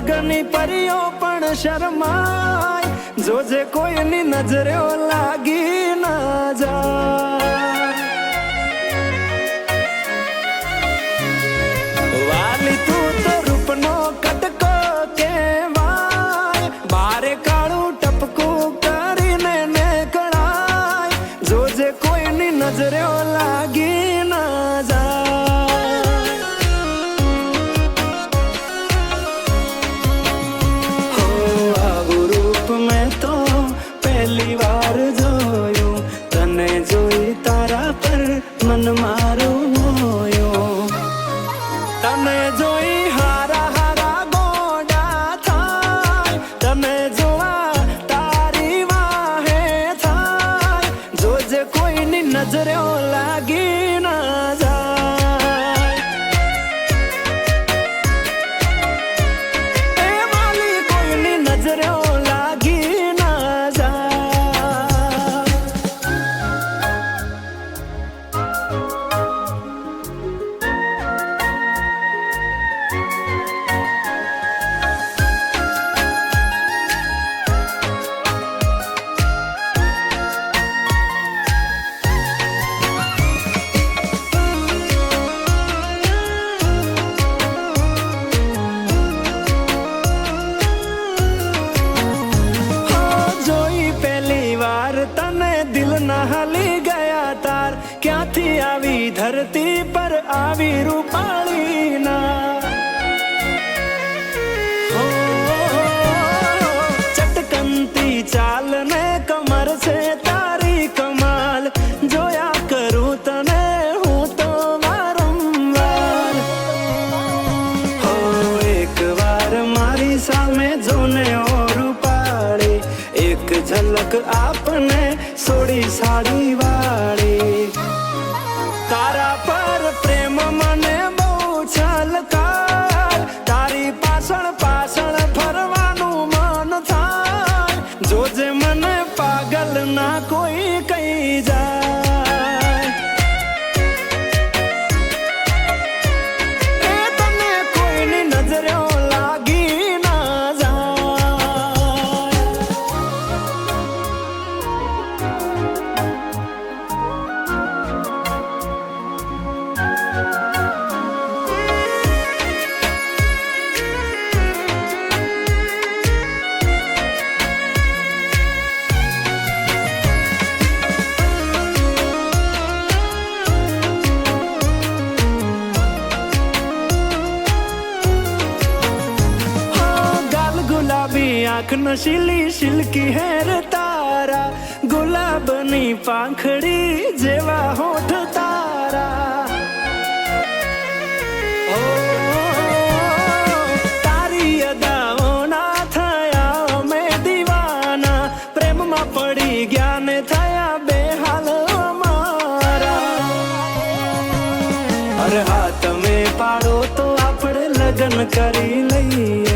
ઘરની પરીઓ પણ શરમાય. જોજે કોઈની નજરે લાગી ના જાય. વાર જોયું, તને જોઈ તારા પર મન મારું મોયું. તને જોઈ હારા હારા ગોડા થાય, તને જોવા તારી વાહે થાય. જોજે કોઈની નજરે લાગી ધરતી પર આવી રૂપાળી ના ચટકનતી ચાલ ને કમર છે તારી કમાલ. જોયા કરું તને હું તો વારંવાર. હો, એક વાર મારી સામે જોને ઓરું પાડે એક ઝલક આપને સોડી સાડી વાળી આંખ નશીલી શિલકી હેર તારા. ગુલાબની પાંખડી જેવા હોઠ તારા. તારી અદાઓના થયા અમે દીવાના. પ્રેમમાં પડી ગયા થયા બેહાલ અમારા. અરે હા તમે પાડો તો આપણે લગ્ન કરી લઈએ.